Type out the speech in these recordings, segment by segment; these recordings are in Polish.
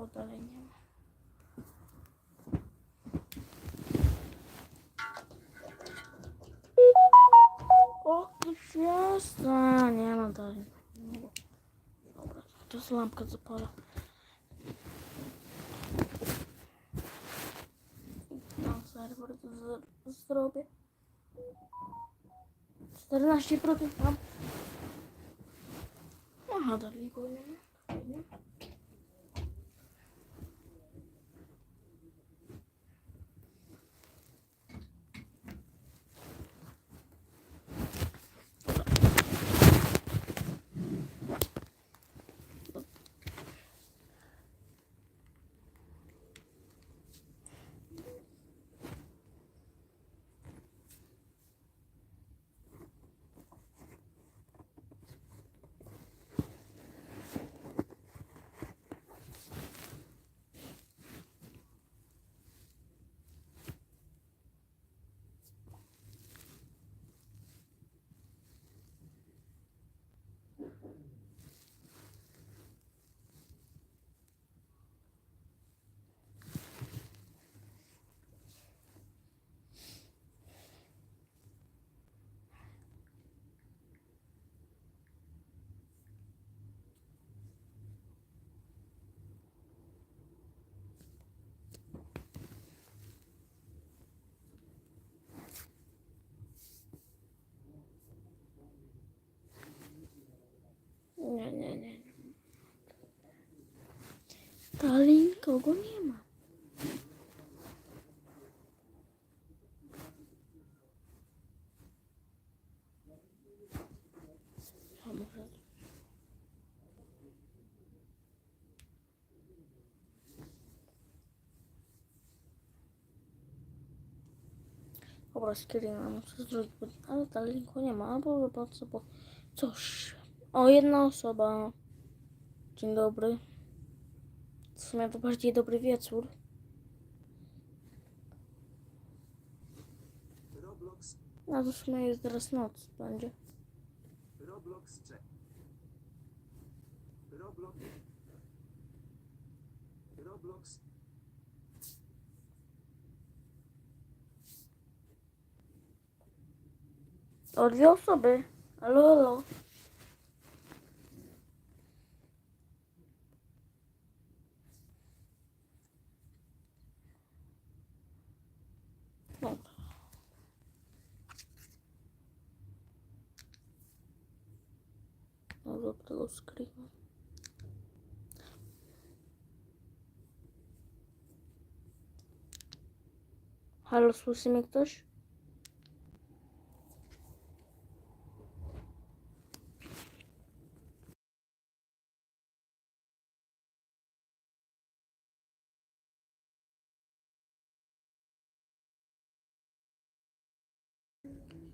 podalenia. Честно, не надо. Добре, сейчас лампка запала. Там сервер зробить. Сторона ще проти там. Ага, далі. Nie. Nie. Dalej nikogo nie ma. Dobra, muszę zrobić, bo- ale dalej nikogo nie ma, albo po bo cóż. O, jedna osoba. Dzień dobry. W sumie to bardziej dobry wieczór. A to w sumie jest teraz noc będzie. Roblox check. Roblox. Roblox. O dwie osoby. Halo, halo. Do tego. Halo, słyszy mnie ktoś?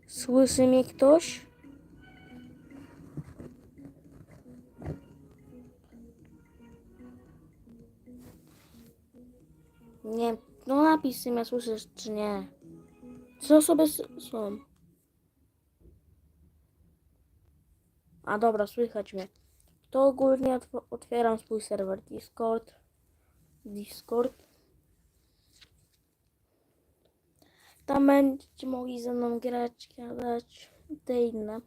Słyszy mnie ktoś? Nie, no napisy mnie słyszysz czy nie? Trzy osoby są. A dobra, słychać mnie. To ogólnie otw- otwieram swój serwer Discord. Discord. Tam będziecie mogli ze mną grać, gadać, te inne.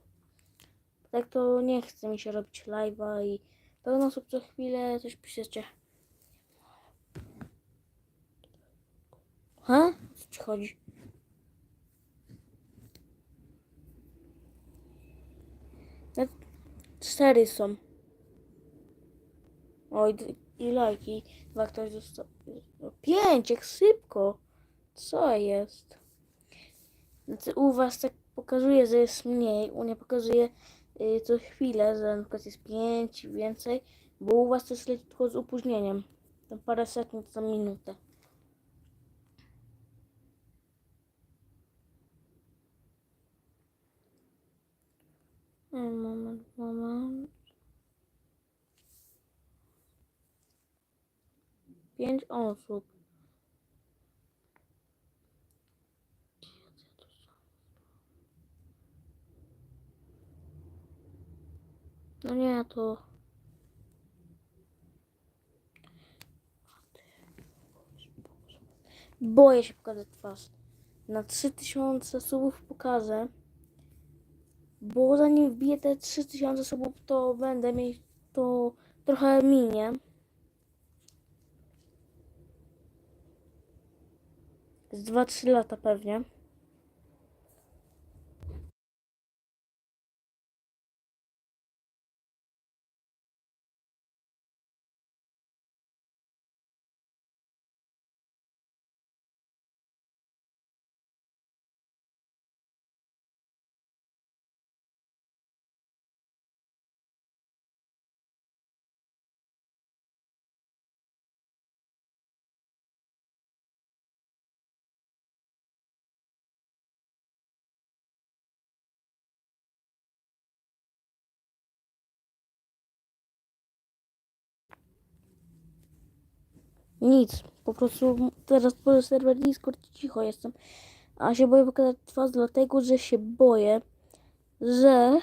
Tak to nie chce mi się robić live'a i pełno osób co chwilę coś piszecie. Ha? Co ci chodzi? Cztery są. Oj, i lajki. Dwa ktoś został. No, Pięć, jak szybko. Co jest? Znaczy, u was tak pokazuje, że jest mniej, u mnie pokazuje y, co chwilę, że na przykład jest 5 i więcej, bo u was to leci tylko z opóźnieniem. Tam parę sekund, za minutę. Moment, moment. Pięć osób. No nie, to... boję się pokazać twarz. Na 3000 subów pokażę. Bo zanim wbiję te 3000 subów, to będę mieć to trochę minie. Z 2-3 lata pewnie. Nic. Po prostu teraz po serwer Discord cicho jestem. A się boję pokazać twarz dlatego, że się boję, że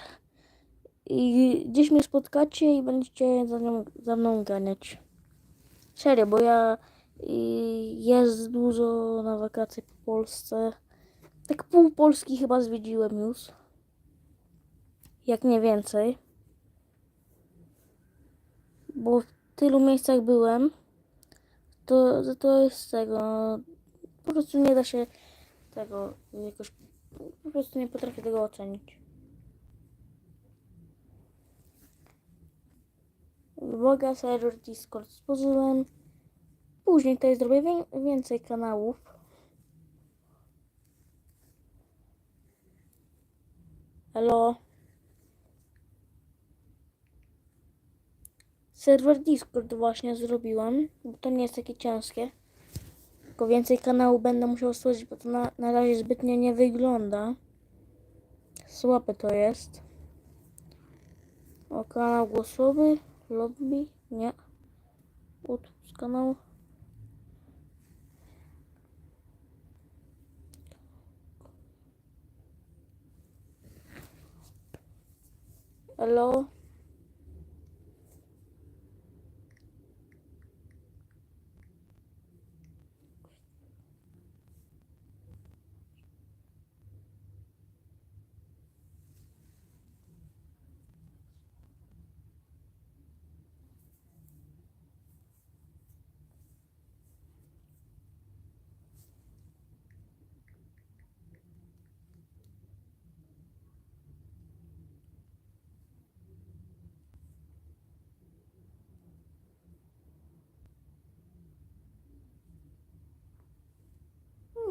i gdzieś mnie spotkacie i będziecie za, nią, za mną ganiać. Serio, bo ja i jest dużo na wakacje po Polsce. Tak pół Polski chyba zwiedziłem już. Jak nie więcej. Bo w tylu miejscach byłem. To, to- to jest z tego. Po prostu nie da się tego jakoś. Po prostu nie potrafię tego ocenić. Boga serwer Discord stworzyłem. Później tutaj zrobię wię- więcej kanałów. Hello. Serwer Discord właśnie zrobiłam, bo to nie jest takie ciężkie. Tylko więcej kanałów będę musiał stworzyć, bo to na, na razie zbytnio nie wygląda. Słabe to jest. O, kanał głosowy, lobby, nie. Utwórz kanał. Hello.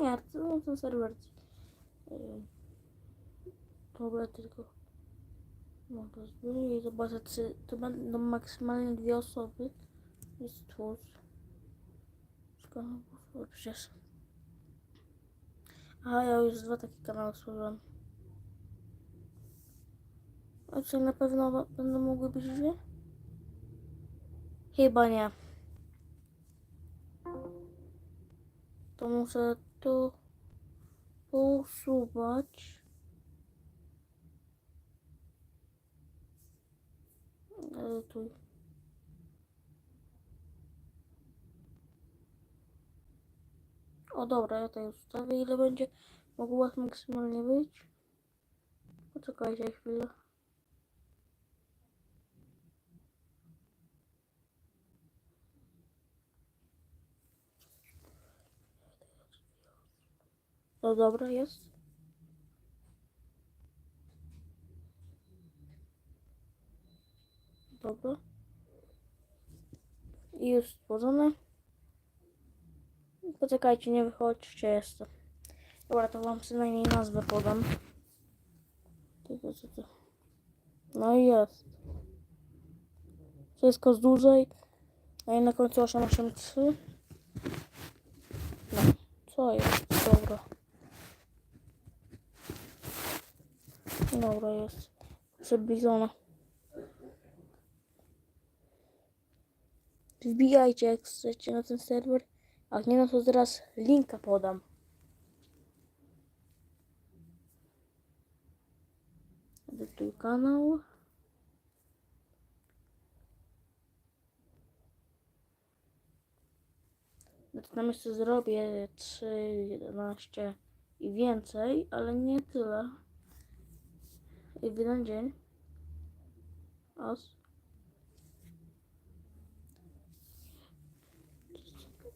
Nie, to ten serwer. Yy, Dobra, tylko. Mogę zbierać i zobaczę, czy to będą maksymalnie dwie osoby. I stwórz. Kanał głosowy przecież. Aha, ja już dwa takie kanały stworzyłem. A czy na pewno będą mogły być dwie? Chyba nie. To muszę tu usuwać. Edytuj. O dobra, ja to już ustawię. Ile będzie mogło maksymalnie być? Poczekajcie chwilę. No dobra, jest. Dobra. I już stworzone. Poczekajcie, nie wychodźcie jeszcze. Dobra, to wam przynajmniej nazwę podam. Tylko co to? No i jest. Wszystko z dłużej. A i na końcu 883. No, co jest? Dobra. Dobra, jest. Przybliżona. Wbijajcie, jak chcecie na ten serwer. A nie, no to zaraz linka podam. Edytuj kanał. Znaczy na miejscu zrobię 3, 11 i więcej, ale nie tyle. I w jeden dzień. Os.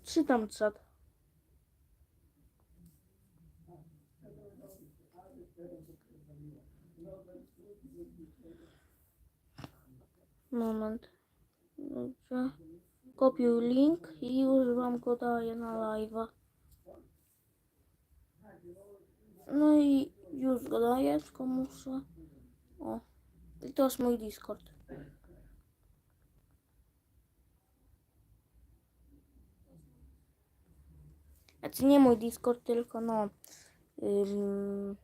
Czy tam czat? Moment. Dobrze. Kopiuj link i już wam go daję na live'a. No i już go daję, tylko muszę. O. I to jest mój Discord. Znaczy nie mój Discord, tylko no. Ym...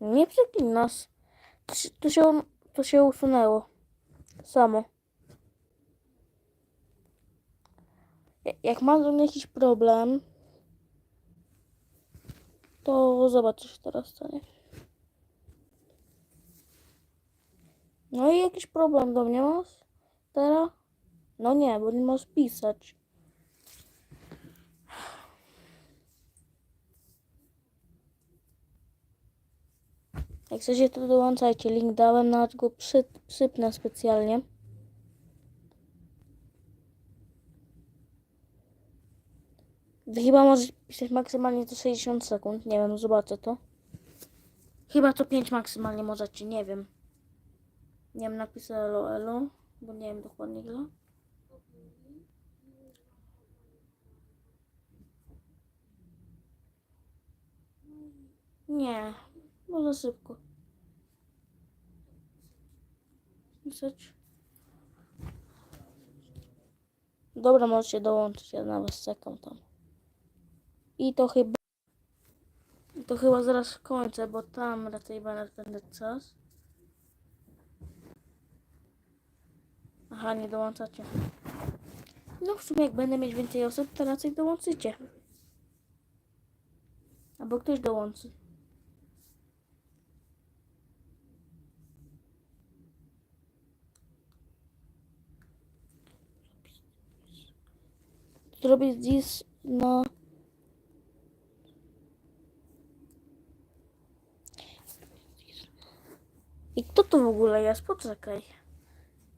Nie przeklinasz. To to się, to się usunęło. Samo. Ja- Jak do mnie jakiś problem, to zobaczysz teraz co nie. No i jakiś problem do mnie masz teraz? No nie, bo nie możesz pisać. Jak chcecie to dołączajcie, link dałem, nawet go przy, przypnę specjalnie. Chyba możesz pisać maksymalnie to 60 sekund, nie wiem, zobaczę to. Chyba to 5 maksymalnie możecie, nie wiem. Nie wiem, napisę elo bo nie wiem dokładnie ile. Nie, może szybko. Pisać. Dobra, możecie dołączyć, ja na was czekam tam. I to chyba... To chyba zaraz kończę, bo tam raczej będę czas. Aha, nie dołączacie. No w sumie jak będę mieć więcej osób, to raczej dołączycie. Albo ktoś dołączy. Zrobię dziś na... I kto to w ogóle jest? Poczekaj.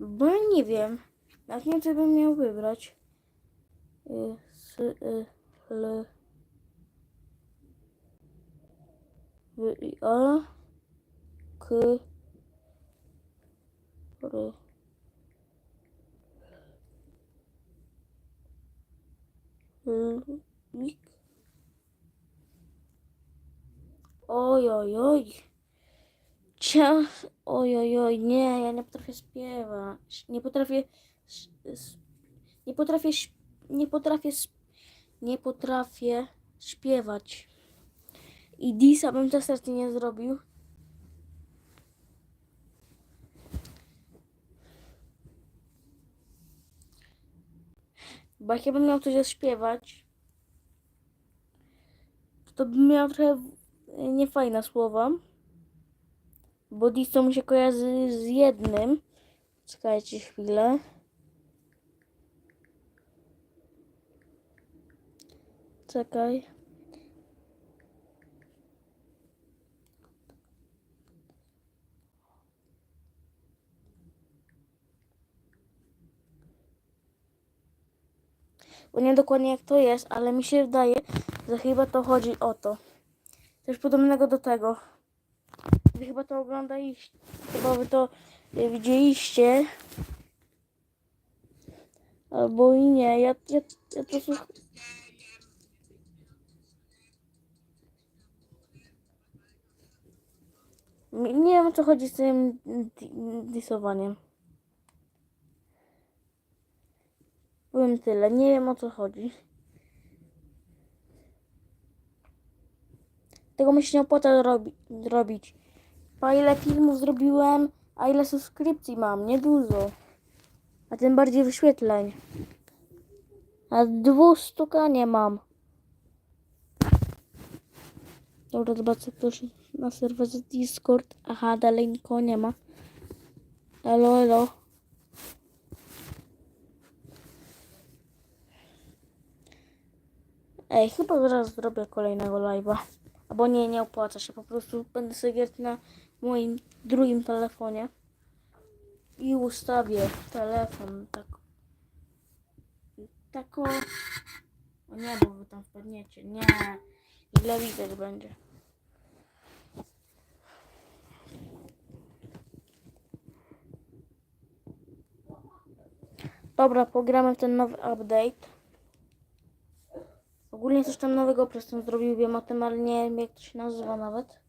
Bo nie wiem. Jak nie co bym miał wybrać. Y, S, y, L, W, I, A, K, R. Oj, oj, oj. Cia... Oj, oj, oj, nie, ja nie potrafię śpiewać. Nie potrafię... Nie potrafię... Nie potrafię... Nie potrafię śpiewać. I Disa bym też nie zrobił. Bo jak ja bym miał coś zaśpiewać, to bym miał trochę niefajne słowa. Bo mi się kojarzy z jednym. Czekajcie chwilę. Czekaj. Bo nie dokładnie jak to jest, ale mi się wydaje, że chyba to chodzi o to. Coś podobnego do tego. Wy chyba to oglądaliście, chyba wy to y, widzieliście. Albo i nie, ja, ja, ja to słuch... Mi- Nie wiem o co chodzi z tym di- disowaniem. Powiem tyle, nie wiem o co chodzi. Tego mi się nie opłaca robi robić. A ile filmów zrobiłem, a ile subskrypcji mam? Niedużo. A tym bardziej wyświetleń. A 200 nie mam. Dobra, zobaczę ktoś na serwerze Discord. Aha, dalej nikogo nie ma. Elo, elo. Ej, chyba zaraz zrobię kolejnego live'a. Albo nie, nie opłaca się. Po prostu będę sobie na moim drugim telefonie. I ustawię telefon tak. Tako. O nie, bo wy tam wpadniecie. Nie. Ile widać będzie. Dobra, pogramy w ten nowy update. Ogólnie coś tam nowego przez ten zrobił, wiem o tym, ale nie wiem jak to się nazywa nawet.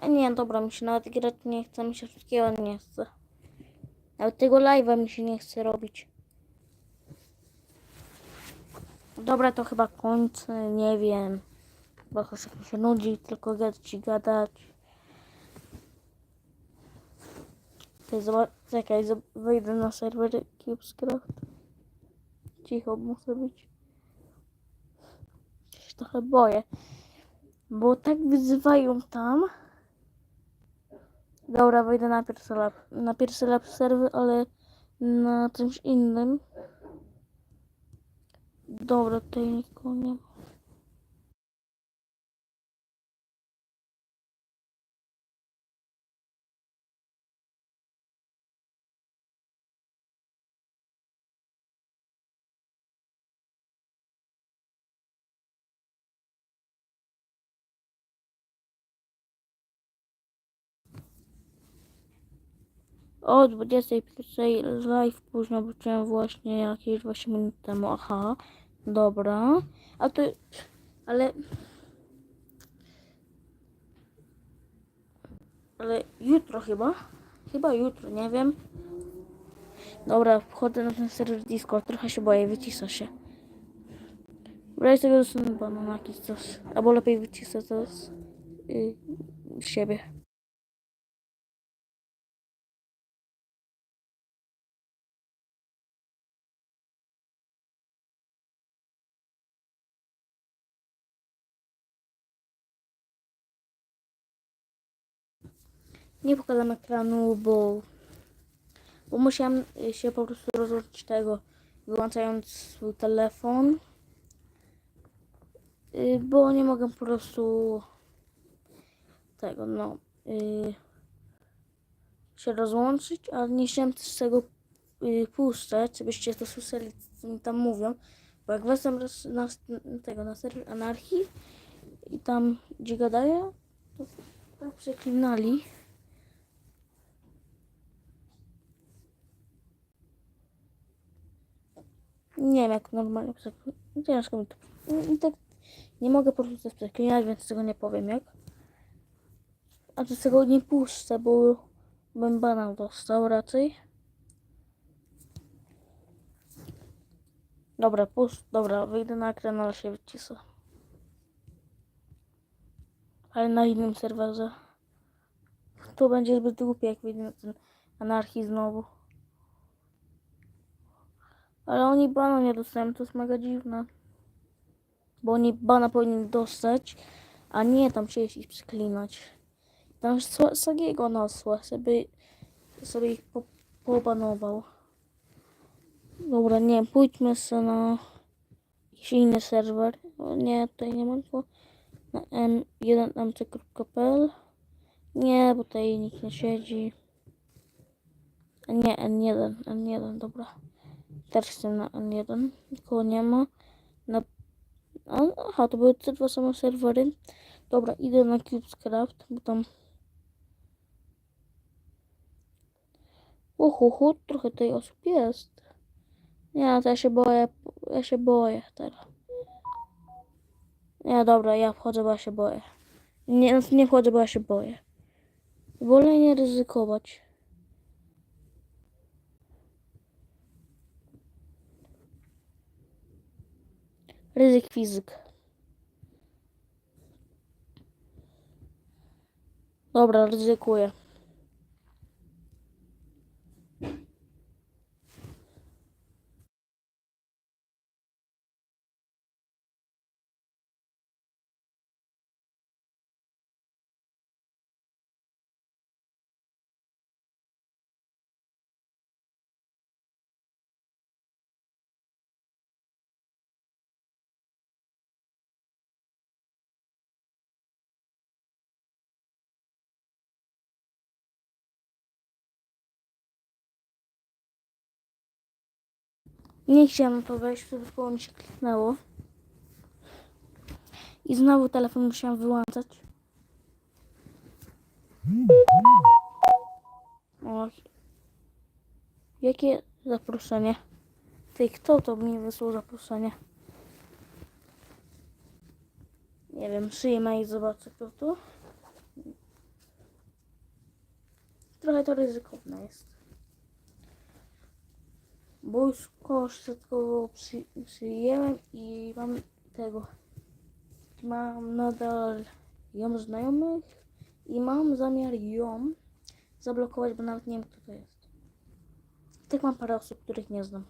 A nie, dobra, mi się nawet grać nie chce, mi się wszystkiego nie chce. Nawet tego live'a mi się nie chce robić. Dobra, to chyba kończę, nie wiem. Już mi się nudzi tylko gadać i gadać. Czekaj, wejdę na serwer Cubescraft. Cicho muszę być. Się trochę boję. Bo tak wyzywają tam. Dobra, wejdę na pierwszy lab. Na pierwszy lab serwer, ale na czymś innym. Dobra, tutaj nikogo nie ma. O 21 live późno wróciłem właśnie jakieś 8 minut temu. Aha, dobra. A to. Ale. Ale jutro chyba? Chyba jutro, nie wiem. Dobra, wchodzę na ten serwer Discord, trochę się boję, wycisza się. Dobra, z tego dostanę bana na jakiś czas. Albo lepiej wycisę teraz yy, siebie. Nie pokazam ekranu, bo, bo y, się po prostu rozłączyć tego, wyłączając swój telefon. Y, Bo nie mogę po prostu tego, no, y, się rozłączyć, a nie chciałem też tego puszczać, żebyście to słyszeli, co mi tam mówią. Bo jak weszłem raz na, tego, na serwer anarchii i tam, gdzie gadają, to tak przeklinali. Nie wiem jak normalnie. Ciężko mi to. I tak nie mogę po prostu przeklinać, więc tego nie powiem jak. A to tego nie puszczę, bo bym banał dostał raczej. Dobra, puszcz. Dobra, wyjdę na ekran, ale się wycisę. Ale na innym serwerze. To będzie zbyt głupie, jak wyjdę na ten anarchii znowu. Ale oni bana nie dostają, to jest mega dziwne. Bo oni bana powinni dostać, a nie tam się i przeklinać. Tam Sagiego nasła, żeby sobie ich po, pobanował. Dobra, nie, pójdźmy sobie na jakiś inny serwer. O, nie, tutaj nie ma tylko na m1mc.pl. Nie, bo tutaj nikt nie siedzi. Nie, N1, N1, dobra. Też chcę na N1, nikogo nie ma. Na... Aha, to były te dwa same serwery. Dobra, idę na Cubescraft, bo tam... Uhuhu, trochę tutaj osób jest. Nie, to ja się boję, ja się boję teraz. Nie, dobra, ja wchodzę, bo ja się boję. Nie, nie wchodzę, bo ja się boję. Wolę nie ryzykować. Ryzyk fizyk. Dobra, ryzykuję. Nie chciałam wejść, wtedy koło mi się kliknęło. I znowu telefon musiałam wyłączać. O, jakie zaproszenie? Ty, kto to mi wysłał zaproszenie? Nie wiem, przyjmę i zobaczę kto to. Trochę to ryzykowne jest. Bo już kosztowo przy, przyjęłem i mam tego. Mam nadal ją znajomych i mam zamiar ją zablokować, bo nawet nie wiem kto to jest. Tak mam parę osób, których nie znam.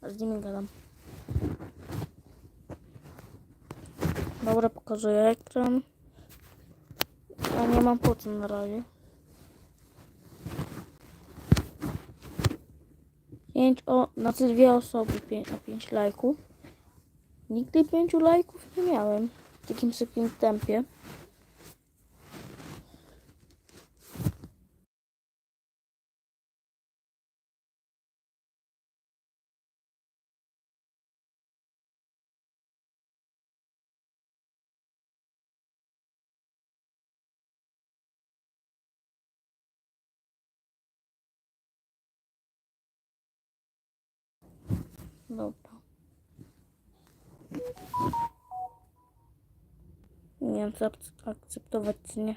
A z nimi gadam. Dobra, pokazuję ekran. A nie mam po co na razie. Pięć o, znaczy dwie osoby na pięć lajków. Nigdy pięciu lajków nie miałem w takim szybkim tempie. Dobra. Nie wiem, akce- akceptować, czy nie.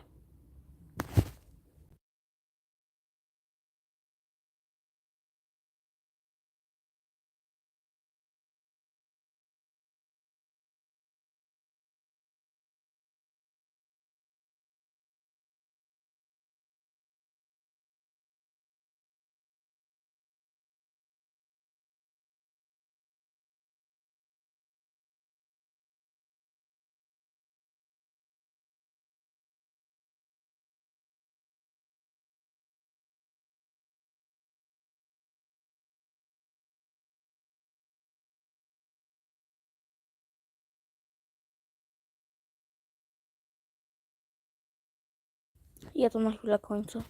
Ja to na chwilę kończę.